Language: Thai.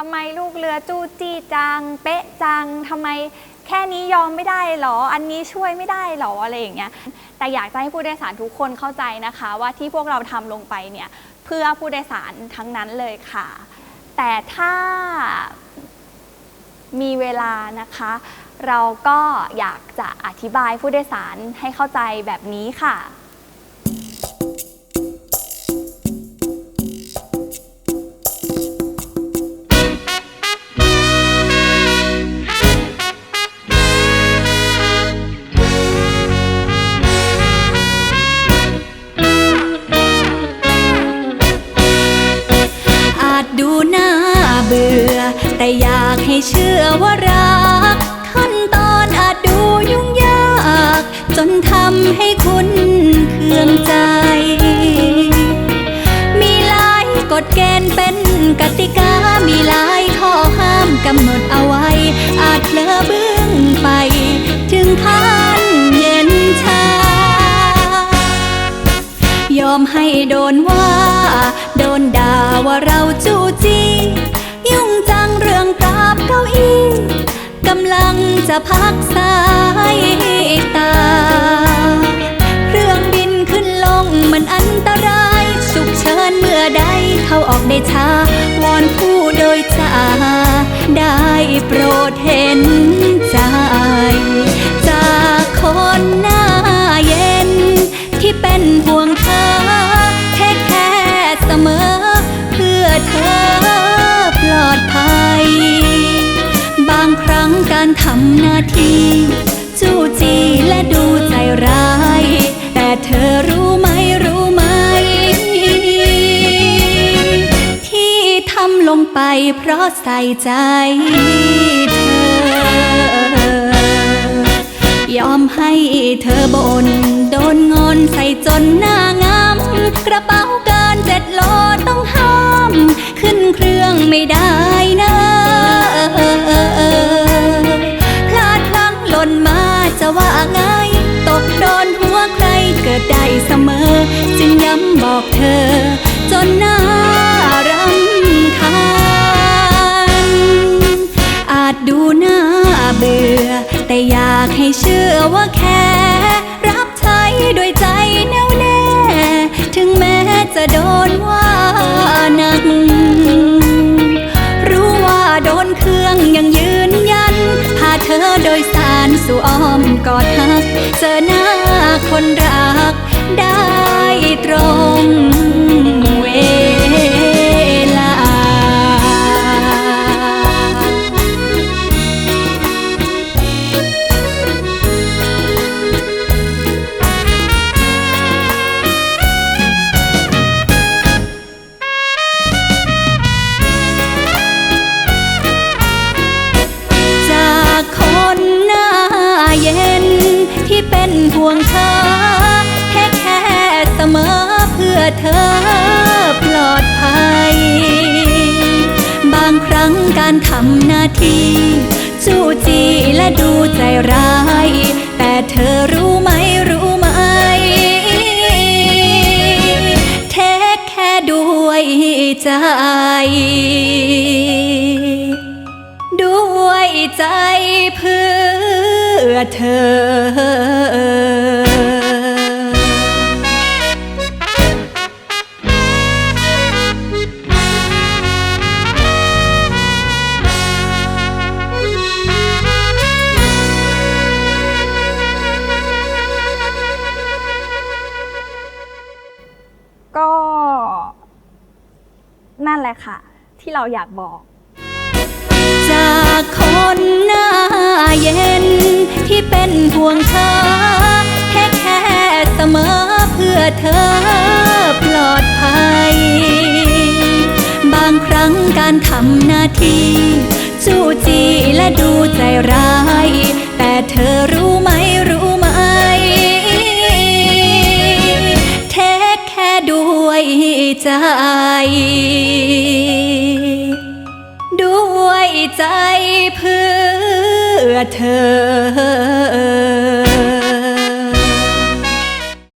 ทำไมลูกเรือจู้จี้จัง เป๊ะจังทำไมแค่นี้ยอมไม่ได้หรอ อันนี้ช่วยไม่ได้หรออะไรอย่างเงี้ย แต่อยากจะให้ผู้โดยสารทุกคนเข้าใจนะคะ ว่าที่พวกเราทำลงไปเนี่ยเพื่อผู้โดยสารทั้งนั้นเลยค่ะ แต่ถ้ามีเวลานะคะ เราก็อยากจะอธิบายผู้โดยสารให้เข้าใจแบบนี้ค่ะ เชื่อว่ารัก ขั้นตอนอาจดูยุ่งยาก จนทำให้คุณเคืองใจ มีหลายกฎเกณฑ์เป็นกติกา มีหลายข้อห้ามกำหนดเอาไว้ อาจเลอเบื้องไป ถึงขั้นเย็นชา ยอมให้โดนว่า โดนด่าว่า พักสายตา เครื่องบินขึ้นลงมันอันตรายฉุกเฉินเมื่อใดเข้าออกได้ช้าวอนผู้โดยสารได้โปรดเห็น หน้าที่จู้จี้และดูใจร้าย แต่เธอรู้ไหมรู้ไหม ที่ทำลงไปเพราะใส่ใจเธอยอมให้เธอบน โดนงอนใส่จนหน้างามกระเป๋าเกินเจ็ดโลต้องห้าม ขึ้นเครื่องไม่ได้ เธอ จนน่ารำคาญอาจดูน่าเบื่อ แต่อยากให้เชื่อว่าแค่ รับใช้ด้วยใจแน่วแน่ ถึงแม้จะโดนว่าหนัก รู้ว่าโดนเครื่องยังยืนยัน พาเธอโดยสารสู่อ้อมกอดฮักเจอหน้าคนรักได้ ที่เป็นห่วงเธอ แค่แค่เสมอเพื่อเธอปลอดภัย บางครั้งการทำหน้าที่ จู้จี้และดูใจร้าย แต่เธอรู้ไหมรู้ไหม เทคแค่ด้วยใจ เธอก็นั่นแหละค่ะ ที่เราอยากบอกจาก เธอปลอดภัย บางครั้งการทำหน้าที่ จู้จี้และดูใจร้าย แต่เธอรู้ไหมรู้ไหม เทคแค่ด้วยใจด้วยใจเพื่อเธอ